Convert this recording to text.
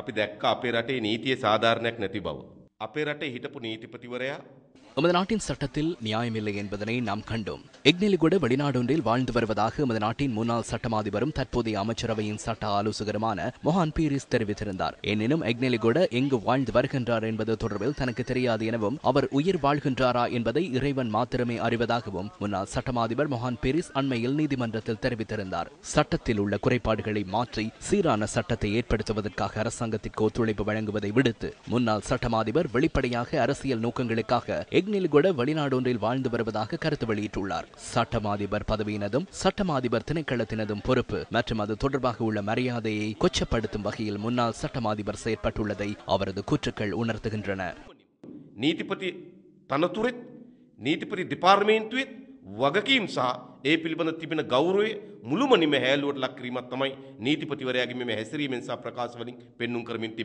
අපි දැක්ක අපේ රටේ නීතිය සාධාරණයක් නැති බව. අපේ රටේ හිටපු නීතිපතිවරයා எமது நாட்டின் சட்டத்தில் நியாயமில்லை என்பதனை நாம் கண்டோம். எக்னெலிகுட வெளிநாடொன்றில் வாழ்ந்து வருவதாக எமது நாட்டின் முன்னாள் சட்டமாதிபரும் தற்போதைய அமைச்சரவையின் சட்ட ஆலோசகருமான மொஹான் பீரிஸ் தெரிவித்திருந்தார். எனினும் எக்னெலிகுட எங்கு வாழ்ந்து வருகின்றார் என்பது தொடர்பில் தனக்கு தெரியாது எனவும் அவர் உயிர் வாழ்கின்றாரா என்பதை இறைவன் மாத்திரமே அறிவதாகவும் முன்னாள் சட்டமாதிபர் மொஹான் பீரிஸ் அண்மையில் நீதிமன்றத்தில் தெரிவித்திருந்தார். சட்டத்தில் உள்ள குறைபாடுகளை மாற்றி சீரான சட்டத்தை ஏற்படுத்துவதற்காக அரசாங்கத்திற்கு ஒத்துழைப்பு வழங்குவதை விடுத்து முன்னாள் சட்டமாதிபர் வெளிப்படையாக அரசியல் நோக்கங்களுக்காக சிட்னில் கூட வெளிநாடொன்றில் வாழ்ந்து வருவதாக கருத்து வெளியிட்டுள்ளார். சட்டமாதிபர் பதவியினதும் சட்டமாதிபர் திணைக்களத்தினதும் பொறுப்பு மற்றும் அது தொடர்பாக உள்ள மரியாதையை கொச்சப்படுத்தும் வகையில் முன்னாள் சட்டமாதிபர் செயற்பட்டுள்ளதை அவரது கூற்றுக்கள் உணர்த்துகின்றன. நீதிபதி தனத்துரித் நீதிபதி டிபார்ட்மெண்ட்வித் වගකීම් සහ ඒ පිළිබඳ තිබෙන ගෞරවය මුළුමනින්ම හැලුවට ලක් කිරීමක් තමයි නීතිපතිවරයාගේ මෙම හැසිරීමෙන් සහ ප්‍රකාශ වලින් පෙන්눔 කරමින්